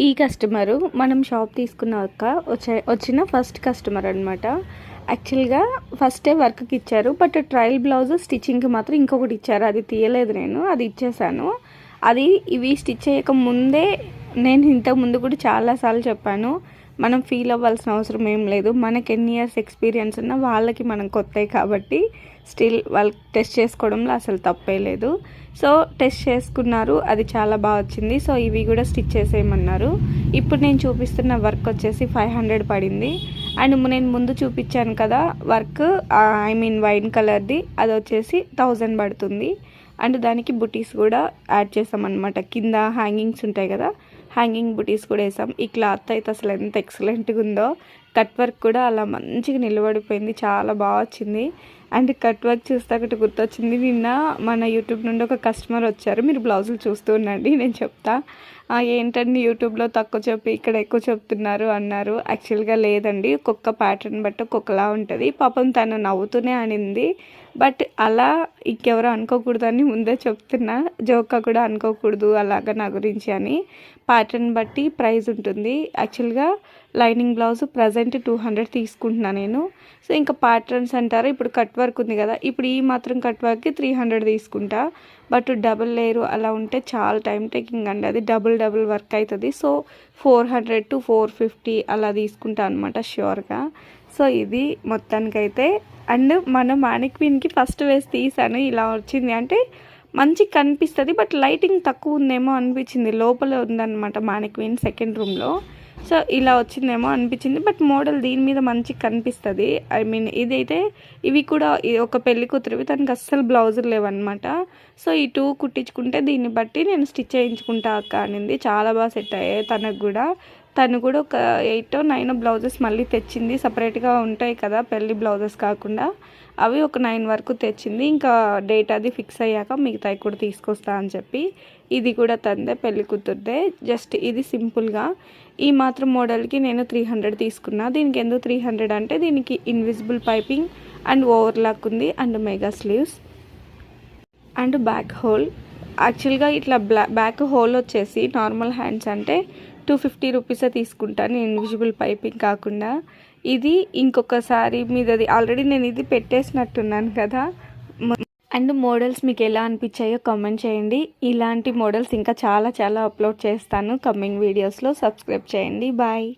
ఈ కస్టమరు మనం షాప్ తీసుకున్నాక వచ్చే వచ్చిన ఫస్ట్ కస్టమర్ అనమాట యాక్చువల్గా ఫస్టే వర్క్కి ఇచ్చారు బట్ ట్రయల్ బ్లౌజ్ స్టిచ్చింగ్కి మాత్రం ఇంకొకటి ఇచ్చారు. అది తీయలేదు నేను అది ఇచ్చేసాను. అది ఇవి స్టిచ్ చేయక ముందే నేను ఇంతకు ముందు కూడా చాలాసార్లు చెప్పాను. మనం ఫీల్ అవ్వాల్సిన అవసరం ఏం లేదు. మనకి ఎన్ని ఇయర్స్ ఎక్స్పీరియన్స్ ఉన్నా వాళ్ళకి మనం కొత్త కాబట్టి స్టిల్ వాళ్ళకి టెస్ట్ చేసుకోవడంలో అసలు తప్పే లేదు. సో టెస్ట్ చేసుకున్నారు. అది చాలా బాగా వచ్చింది. సో ఇవి కూడా స్టిచ్ చేసేయమన్నారు. ఇప్పుడు నేను చూపిస్తున్న వర్క్ వచ్చేసి ఫైవ్ హండ్రెడ్ పడింది. అండ్ నేను ముందు చూపించాను కదా వర్క్ ఐ మీన్ వైన్ కలర్ది అది వచ్చేసి థౌజండ్ పడుతుంది. అండ్ దానికి బుటీస్ కూడా యాడ్ చేసామన్నమాట. కింద హ్యాంగింగ్స్ ఉంటాయి కదా. హ్యాంగింగ్ బుటీస్ కూడా వేసాం. ఈ క్లాత్ అయితే అసలు ఎంత ఎక్సలెంట్గా ఉందో. కట్ వర్క్ కూడా అలా మంచిగా నిలబడిపోయింది చాలా బాగా వచ్చింది. అండ్ కట్ వర్క్ చూస్తే అక్కడ గుర్తొచ్చింది నిన్న మన యూట్యూబ్ నుండి ఒక కస్టమర్ వచ్చారు మీరు బ్లౌజులు చూస్తూ ఉండండి నేను చెప్తా. ఏంటండి యూట్యూబ్లో తక్కువ చెప్పి ఇక్కడ ఎక్కువ చెప్తున్నారు అన్నారు యాక్చువల్గా లేదండి ఒక్కొక్క ప్యాటర్న్ బట్టి ఒక్కొక్కలా ఉంటుంది. పాపం తను నవ్వుతూనే అనింది బట్ అలా ఇంకెవరో అనుకోకూడదని ముందే చెప్తున్నా జోకా కూడా అనుకోకూడదు అలాగా నా గురించి అని. ప్యాటర్న్ బట్టి ప్రైస్ ఉంటుంది యాక్చువల్గా lining blouse present two hundred తీసుకుంటున్నాను నేను. సో ఇంకా ప్యాటర్న్స్ అంటారు? ఇప్పుడు కట్ వర్క్ ఉంది కదా. ఇప్పుడు ఈ మాత్రం కట్ వర్క్కి త్రీ హండ్రెడ్ తీసుకుంటా. బట్ డబుల్ లేయర్ అలా ఉంటే చాలా టైం టేకింగ్ అండి. అది డబుల్ డబుల్ వర్క్ అవుతుంది so four hundred to four fifty అలా తీసుకుంటా అనమాట ష్యూర్గా సో ఇది మొత్తానికైతే. అండ్ మన మానిక్వీన్కి ఫస్ట్ వేసి తీసాను. ఇలా వచ్చింది. అంటే మంచి కనిపిస్తుంది బట్ లైటింగ్ తక్కువ ఉందేమో అనిపించింది. లోపల ఉందన్నమాట మానిక్వీన్ సెకండ్ రూమ్లో సో ఇలా వచ్చిందేమో అనిపించింది. బట్ మోడల్ దీని మీద మంచి కనిపిస్తుంది. ఐ మీన్ ఇదైతే ఇవి కూడా ఒక పెళ్ళి కూతురువి. తనకి అస్సలు బ్లౌజులు లేవన్నమాట. సో ఈ టూ కుట్టించుకుంటే దీన్ని బట్టి నేను స్టిచ్ చేయించుకుంటా అక్క అనింది. చాలా బాగా సెట్ అయ్యాయి తనకు కూడా. తను కూడా ఒక ఎయిట్ నైన్ బ్లౌజెస్ మళ్ళీ తెచ్చింది. సపరేట్గా ఉంటాయి కదా పెళ్ళి బ్లౌజెస్ కాకుండా. అవి ఒక నైన్ వరకు తెచ్చింది. ఇంకా డేట్ అది ఫిక్స్ అయ్యాక మిగతాయి కూడా తీసుకొస్తా అని చెప్పి ఇది కూడా తందే పెళ్ళి కూతురుదే. జస్ట్ ఇది సింపుల్గా. ఈ మాత్రం మోడల్కి నేను త్రీ హండ్రెడ్ తీసుకున్నా. దీనికి ఎందుకు త్రీ హండ్రెడ్ అంటే దీనికి ఇన్విజిబుల్ పైపింగ్ అండ్ ఓవర్లాక్ ఉంది and mega sleeves and back hole. యాక్చువల్గా ఇట్లా బ్లా బ్యాక్ హోల్ వచ్చేసి నార్మల్ హ్యాండ్స్ అంటే టూ ఫిఫ్టీ రూపీసే తీసుకుంటాను ఇన్విజిబుల్ పైపింగ్ కాకుండా. ఇది ఇంకొకసారి మీదది ఆల్రెడీ నేను ఇది పెట్టేసినట్టున్నాను కదా. అండ్ మోడల్స్ మీకు ఎలా అనిపించాయో కామెంట్ చేయండి. ఇలాంటి మోడల్స్ ఇంకా చాలా చాలా అప్లోడ్ చేస్తాను. కమ్మింగ్ వీడియోస్లో సబ్స్క్రైబ్ చేయండి. బాయ్